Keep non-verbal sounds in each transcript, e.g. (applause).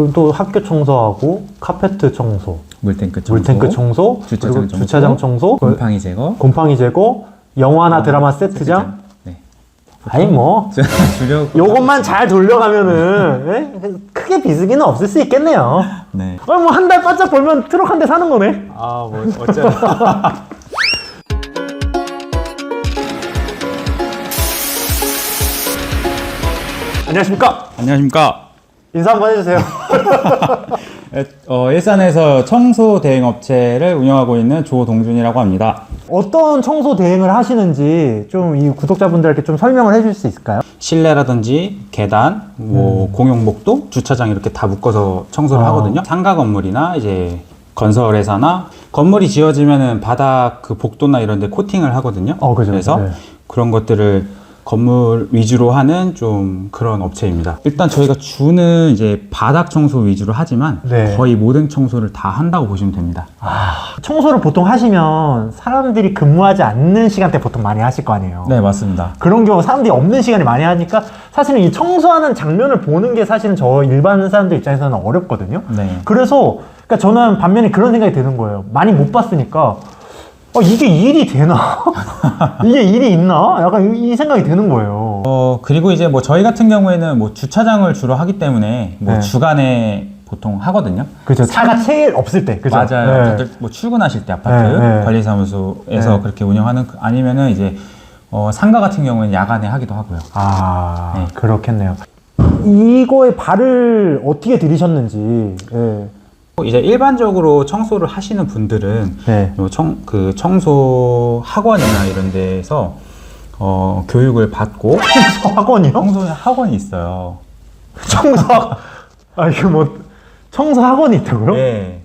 그리고 또 학교 청소하고 카페트 청소, 물탱크 청소, 물탱크 청소, 주차장 그리고 청소, 주차장 청소, 곰팡이 제거, 곰팡이 제거, 영화나 드라마 세트장. 네. 아니 뭐 주력 (laughs) 요것만 잘 돌려가면은 예? 크게 비수기는 없을 수 있겠네요. 네. 어, 뭐 한 달 바짝 벌면 트럭 한 대 사는 거네. 아 뭐 어쩌다 (laughs) 안녕하십니까? 안녕하십니까. 인사 한번 해주세요. (laughs) (laughs) 에, 어, 일산에서 청소 대행 업체를 운영하고 있는 조동준이라고 합니다. 어떤 청소 대행을 하시는지 좀 이 구독자분들께 좀 설명을 해줄 수 있을까요? 실내라든지 계단, 뭐 공용복도, 주차장 이렇게 다 묶어서 청소를 아. 하거든요. 상가 건물이나 이제 건설 회사나 건물이 지어지면은 바닥 그 복도나 이런 데 코팅을 하거든요. 어, 그죠. 그래서 네. 그런 것들을 건물 위주로 하는 좀 그런 업체입니다. 일단 저희가 주는 이제 바닥 청소 위주로 하지만 네. 거의 모든 청소를 다 한다고 보시면 됩니다. 청소를 보통 하시면 사람들이 근무하지 않는 시간대 보통 많이 하실 거 아니에요. 네, 맞습니다. 그런 경우 사람들이 없는 시간에 많이 하니까 사실은 이 청소하는 장면을 보는 게 사실은 저 일반 사람들 입장에서는 어렵거든요. 네. 그래서 그러니까 저는 반면에 그런 생각이 드는 거예요. 많이 못 봤으니까 어, 이게 일이 되나? (laughs) 이게 일이 있나? 약간 이, 이 생각이 드는 거예요. 어, 그리고 이제 뭐 저희 같은 경우에는 뭐 주차장을 주로 하기 때문에 뭐 네. 주간에 보통 하거든요. 그죠. 차가 제일 없을 때. 그죠. 맞아요. 네. 다들 뭐 출근하실 때 아파트 네, 네. 관리사무소에서 네. 그렇게 운영하는 그- 아니면은 이제 어, 상가 같은 경우는 야간에 하기도 하고요. 아, 네. 그렇겠네요. 이거에 발을 어떻게 들이셨는지. 예. 이제 일반적으로 청소를 하시는 분들은 네. 요 청, 그 청소 학원이나 이런 데에서 어, 교육을 받고 (laughs) 청소 학원이요? 청소 학원이 있어요. (laughs) 청소 학 아, 이게 뭐, 청소 학원이 있다고요? 네.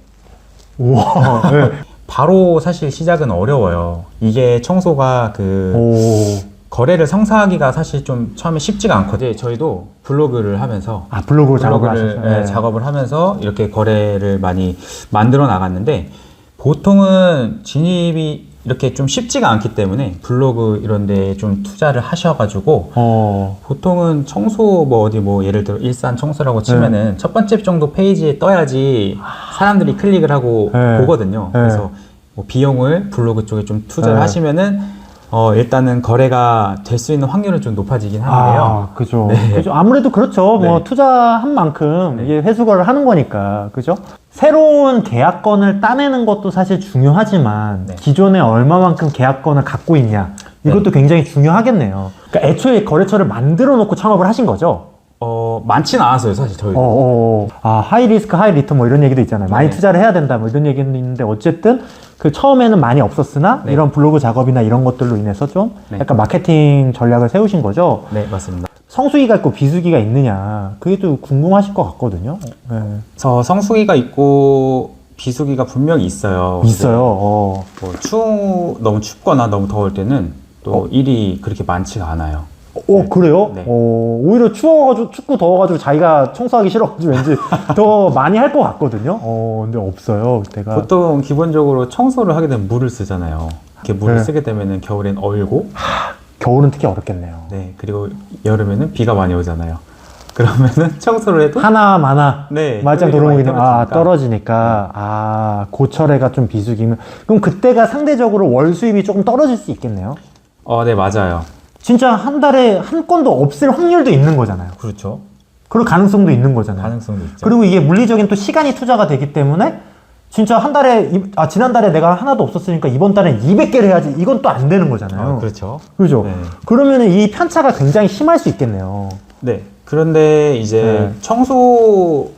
우와. 네. (laughs) 바로 사실 시작은 어려워요. 이게 청소가 그 오. 거래를 성사하기가 사실 좀 처음에 쉽지가 않거든요. 저희도 블로그를 하면서 아, 블로그 작업을 하셨어요? 예, 작업을 하면서 이렇게 거래를 많이 만들어 나갔는데 보통은 진입이 이렇게 좀 쉽지가 않기 때문에 블로그 이런 데좀 투자를 하셔가지고 어. 보통은 청소 뭐 어디 뭐 예를 들어 일산 청소라고 치면은 네. 첫 번째 정도 페이지에 떠야지 사람들이 클릭을 하고 네. 보거든요. 네. 그래서 뭐 비용을 블로그 쪽에 좀 투자를 네. 하시면은 어 일단은 거래가 될 수 있는 확률은 좀 높아지긴 하는데요. 아, 그죠. 네. 그죠. 아무래도 그렇죠. 뭐 네. 투자한 만큼 이게 회수거를 하는 거니까. 그죠? 새로운 계약건을 따내는 것도 사실 중요하지만 네. 기존에 얼마만큼 계약건을 갖고 있냐. 이것도 굉장히 중요하겠네요. 그러니까 애초에 거래처를 만들어 놓고 창업을 하신 거죠? 어 많지는 않았어요 사실 저희. 어, 어, 어. 아, 하이 리스크, 하이 리턴 뭐 이런 얘기도 있잖아요. 많이 네. 투자를 해야 된다 뭐 이런 얘기는 있는데 어쨌든 그 처음에는 많이 없었으나 네. 이런 블로그 작업이나 이런 것들로 인해서 좀 네. 약간 마케팅 전략을 세우신 거죠. 네 맞습니다. 성수기가 있고 비수기가 있느냐 그게 또 궁금하실 것 같거든요. 네. 그래서 성수기가 있고 비수기가 분명히 있어요. 있어요. 어. 뭐 추, 너무 춥거나 너무 더울 때는 또 일이 그렇게 많지가 않아요. 어, 그래요? 네. 어, 오히려 추워가지고, 춥고 더워가지고 자기가 청소하기 싫어가지고 왠지 (laughs) 더 많이 할 것 같거든요. 어, 근데 없어요. 그때가. 보통 기본적으로 청소를 하게 되면 물을 쓰잖아요. 이렇게 물을 네. 쓰게 되면은 겨울엔 얼고, 겨울은 특히 어렵겠네요. 네 그리고 여름에는 비가 많이 오잖아요. 그러면은 (laughs) 청소를 해도 하나, 많아. 네, 말짱 도루묵이는, 아, 떨어지니까. 떨어지니까. 아, 고철에가 좀 비수기면. 그럼 그때가 상대적으로 월 수입이 조금 떨어질 수 있겠네요. 어, 네 맞아요. 진짜 한 달에 한 건도 없을 확률도 있는 거잖아요. 그렇죠. 그럴 가능성도 있는 거잖아요. 가능성도 있죠. 그리고 이게 물리적인 또 시간이 투자가 되기 때문에 진짜 한 달에 이- 아 지난달에 내가 하나도 없었으니까 이번 달엔 200개를 해야지 이건 또 안 되는 거잖아요. 어, 그렇죠. 그죠? 네. 그러면은 이 편차가 굉장히 심할 수 있겠네요. 네. 그런데 이제 네. 청소를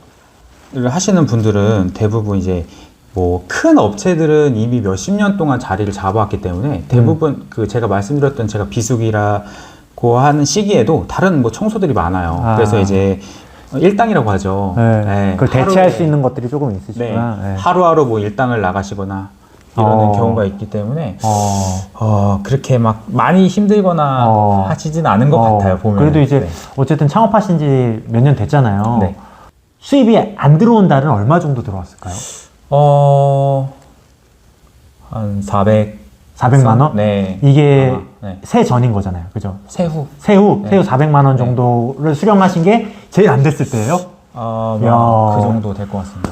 하시는 분들은 대부분 이제 뭐 큰 업체들은 이미 몇십 년 동안 자리를 잡아왔기 때문에 대부분 음. 그 제가 말씀드렸던 제가 비수기라고 하는 시기에도 다른 뭐 청소들이 많아요. 아. 그래서 이제 일당이라고 하죠. 네. 네. 그걸 대체할 하루에- 수 있는 것들이 조금 네. 있으시구나. 네. 하루하루 뭐 일당을 나가시거나 이러는 어. 경우가 있기 때문에 어. 어, 그렇게 막 많이 힘들거나 어. 하시진 않은 것 어, 같아요. 보면 그래도 이제 어쨌든 창업하신 지 몇 년 됐잖아요. 네. 수입이 안 들어온 달은 얼마 정도 들어왔을까요? 어, 한 400. 400만 원? 네. 이게 아마, 네. 새 전인 거잖아요. 그죠? 세후. 새우, 네. 새우 400만 원 네. 정도를 수령하신 게 제일 안 됐을 때예요? 어, 야. 뭐그 정도 될 것 같습니다.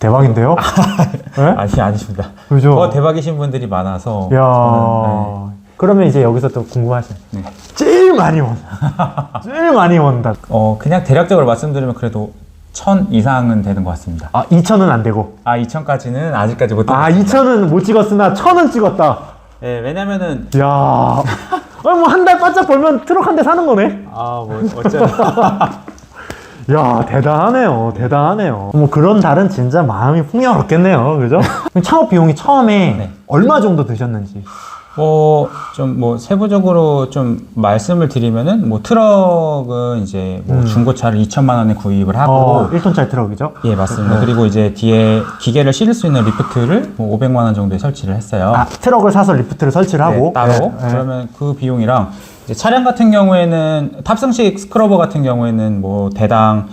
대박인데요? (laughs) 네? 아니 아니십니다. 그죠? 더 대박이신 분들이 많아서 야 저는, 네. 그러면 이제 여기서 또 궁금하신 네. 제일 많이 원다. 제일 많이 원다. 어 그냥 대략적으로 말씀드리면 그래도 천 이상은 되는 것 같습니다. 아 2천은 안 되고. 아 2천까지는 아직까지 못. 아 들었습니다. 2천은 못 찍었으나 1천은 찍었다. 네, 왜냐면은 야, (laughs) 뭐한 달 바짝 벌면 트럭 한 대 사는 거네. 아 뭐 어쩌 (laughs) 야, 대단하네요. 대단하네요. 뭐 그런 달은 진짜 마음이 풍요롭겠네요. 그죠? (laughs) 창업 비용이 처음에 네. 얼마 정도 드셨는지. 뭐 좀 뭐 세부적으로 좀 말씀을 드리면은 뭐 트럭은 이제 뭐 중고차를 2천만 원에 구입을 하고 음. 어, 1톤짜리 트럭이죠? 예 맞습니다. 네. 그리고 이제 뒤에 기계를 실을 수 있는 리프트를 뭐 500만 원 정도에 설치를 했어요. 아, 트럭을 사서 리프트를 설치를 하고. 네, 따로 네, 네. 그러면 그 비용이랑 이제 차량 같은 경우에는 탑승식 스크러버 같은 경우에는 뭐 대당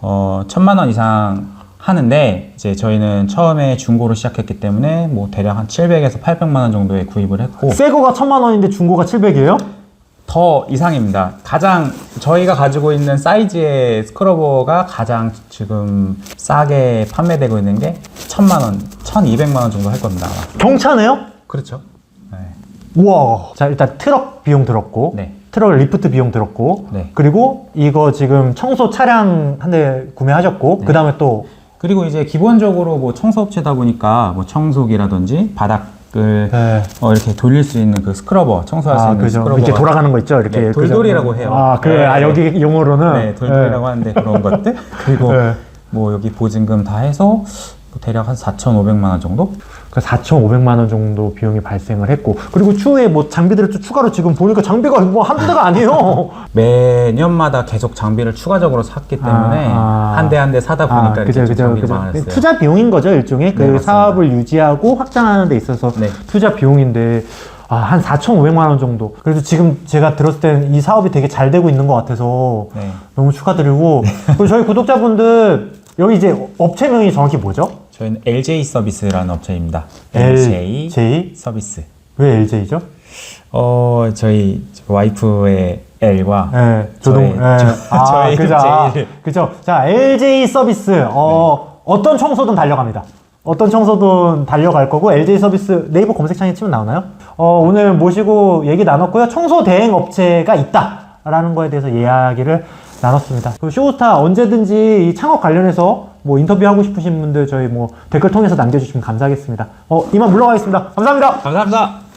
어 천만 원 이상 하는데 이제 저희는 처음에 중고로 시작했기 때문에 뭐 대략 한 700에서 800만 원 정도에 구입을 했고 새 거가 천만 원인데 중고가 700이에요? 더 이상입니다. 가장 저희가 가지고 있는 사이즈의 스크러버가 가장 지금 싸게 판매되고 있는 게 천만 원, 천이백만 원 정도 할 겁니다. 아마. 경차네요? 그렇죠. 네. 우와. 자, 일단 트럭 비용 들었고. 네. 트럭 리프트 비용 들었고. 네. 그리고 이거 지금 청소 차량 한 대 구매하셨고. 네. 그 다음에 또. 그리고 이제 기본적으로 뭐 청소업체다 보니까 뭐 청소기라든지 바닥을 네. 어, 이렇게 돌릴 수 있는 그 스크러버, 청소할 수 아, 있는 그죠. 스크러버. 이렇게 돌아가는 거 있죠? 이렇게. 네, 그죠? 돌돌이라고 해요. 아, 그래. 네. 아, 여기 용어로는. 네, 돌돌이라고 하는데 그런 것들. 그리고 (laughs) 네. 뭐 여기 보증금 다 해서 뭐 대략 한 4,500만 원 정도? 그 4,500만 원 정도 비용이 발생을 했고. 그리고 추후에 뭐 장비들을 또 추가로 지금 보니까 장비가 뭐 한두 대가 아니에요. (laughs) 매년마다 계속 장비를 추가적으로 샀기 때문에 아, 아. 한 대 한 대 사다 보니까 아, 이렇게 그죠, 좀 그죠, 장비가 그죠. 많았어요. 투자 비용인 거죠, 일종의. 그 네, 맞습니다. 사업을 유지하고 확장하는 데 있어서 네. 투자 비용인데, 아, 한 4,500만 원 정도. 그래도 지금 제가 들었을 때는 이 사업이 되게 잘 되고 있는 것 같아서 네. 너무 축하드리고, (laughs) 그리고 저희 구독자분들, 여기 이제 업체명이 정확히 뭐죠? 저희는 LJ 서비스라는 업체입니다. LJ LJ? 서비스. 왜 LJ죠? 어, 저희 와이프의 L과 네, 조동, 저희- (laughs) 네. 저- 아, 저희 그죠. 아. 그죠. 자, LJ 서비스, 어, 어떤 청소든 달려갑니다. 어떤 청소든 달려갈 거고, LJ 서비스 네이버 검색창에 치면 나오나요? 어, 오늘 모시고 얘기 나눴고요. 청소 대행 업체가 있다. 라는 거에 대해서 이야기를 나눴습니다. 그리고 쇼스타 언제든지 이 창업 관련해서 뭐 인터뷰하고 싶으신 분들 저희 뭐 댓글 통해서 남겨주시면 감사하겠습니다. 어, 이만 물러가겠습니다. 감사합니다. 감사합니다.